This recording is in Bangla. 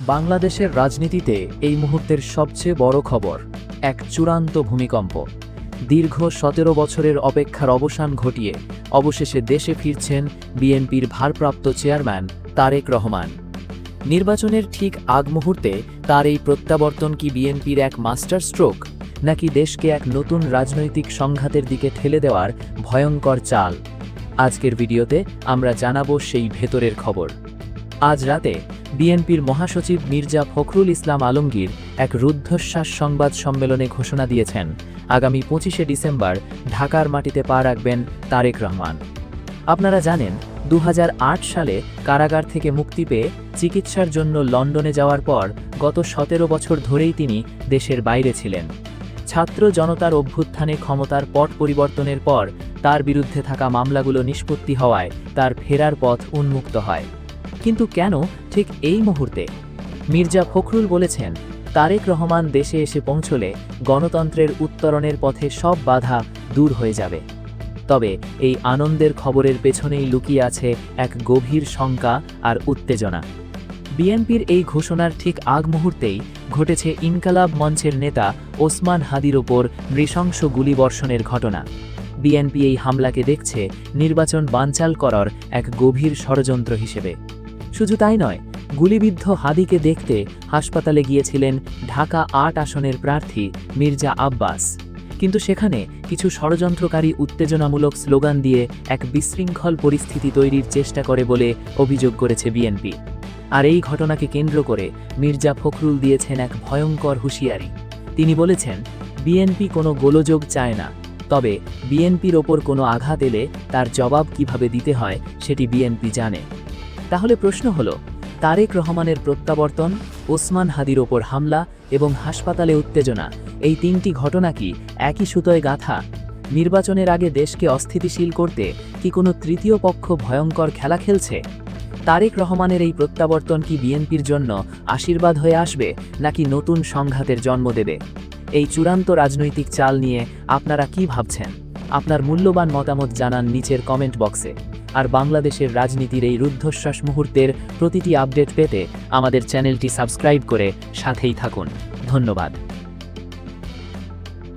বাংলাদেশের রাজনীতিতে এই মুহূর্তের সবচেয়ে বড় খবর, এক চূড়ান্ত ভূমিকম্প। দীর্ঘ সতেরো বছরের অপেক্ষার অবসান ঘটিয়ে অবশেষে দেশে ফিরছেন বিএনপির ভারপ্রাপ্ত চেয়ারম্যান তারেক রহমান। নির্বাচনের ঠিক আগ মুহূর্তে তার এই প্রত্যাবর্তন কি বিএনপির এক মাস্টার স্ট্রোক, নাকি দেশকে এক নতুন রাজনৈতিক সংঘাতের দিকে ঠেলে দেওয়ার ভয়ঙ্কর চাল? আজকের ভিডিওতে আমরা জানাব সেই ভেতরের খবর। আজ রাতে বিএনপির মহাসচিব মির্জা ফখরুল ইসলাম আলমগীর এক রুদ্ধশ্বাস সংবাদ সম্মেলনে ঘোষণা দিয়েছেন। আগামী পঁচিশে ডিসেম্বর ঢাকার মাটিতে পা রাখবেন তারেক রহমান। আপনারা জানেন দু হাজার আট সালে কারাগার থেকে মুক্তি পেয়ে চিকিৎসার জন্য লন্ডনে যাওয়ার পর গত সতেরো বছর ধরেই তিনি দেশের বাইরে ছিলেন। ছাত্র জনতার অভ্যুত্থানে ক্ষমতার পট পরিবর্তনের পর তার বিরুদ্ধে থাকা মামলাগুলো নিষ্পত্তি হওয়ায় তার ফেরার পথ উন্মুক্ত হয়। কিন্তু কেন ঠিক এই মুহূর্তে? মির্জা ফখরুল বলেছেন, তারেক রহমান দেশে এসে পৌঁছলে গণতন্ত্রের উত্তরণের পথে সব বাধা দূর হয়ে যাবে। তবে এই আনন্দের খবরের পেছনেই লুকিয়ে আছে এক গভীর শঙ্কা আর উত্তেজনা। বিএনপির এই ঘোষণার ঠিক আগ মুহূর্তেই ঘটেছে ইনকালাব মঞ্চের নেতা ওসমান হাদির ওপর নৃশংস গুলিবর্ষণের ঘটনা। বিএনপি এই হামলাকে দেখছে নির্বাচন বানচাল করার এক গভীর ষড়যন্ত্র হিসেবে। শুধু তাই নয়, গুলিবিদ্ধ হাদিকে দেখতে হাসপাতালে গিয়েছিলেন ঢাকা আট আসনের প্রার্থী মির্জা আব্বাস। কিন্তু সেখানে কিছু ষড়যন্ত্রকারী উত্তেজনামূলক স্লোগান দিয়ে এক বিশৃঙ্খল পরিস্থিতি তৈরির চেষ্টা করে বলে অভিযোগ করেছে বিএনপি। আর এই ঘটনাকে কেন্দ্র করে মির্জা ফখরুল দিয়েছেন এক ভয়ঙ্কর হুঁশিয়ারি। তিনি বলেছেন, বিএনপি কোনো গোলযোগ চায় না, তবে বিএনপির ওপর কোনো আঘাত এলে তার জবাব কীভাবে দিতে হয় সেটি বিএনপি জানে। তাহলে প্রশ্ন হল, তারেক রহমানের প্রত্যাবর্তন, ওসমান হাদির ওপর হামলা এবং হাসপাতালে উত্তেজনা, এই তিনটি ঘটনা কি একই সুতোয় গাথা? নির্বাচনের আগে দেশকে অস্থিতিশীল করতে কি কোনো তৃতীয় পক্ষ ভয়ঙ্কর খেলা খেলছে? তারেক রহমানের এই প্রত্যাবর্তন কি বিএনপির জন্য আশীর্বাদ হয়ে আসবে নাকি নতুন সংঘাতের জন্ম দেবে? এই চূড়ান্ত রাজনৈতিক চাল নিয়ে আপনারা কি ভাবছেন? আপনার মূল্যবান মতামত জানান নিচের কমেন্ট বক্সে। আর বাংলাদেশের রাজনীতির এই রুদ্ধশ্বাস মুহূর্তের প্রতিটি আপডেট পেতে আমাদের চ্যানেলটি সাবস্ক্রাইব করে সাথেই থাকুন। ধন্যবাদ।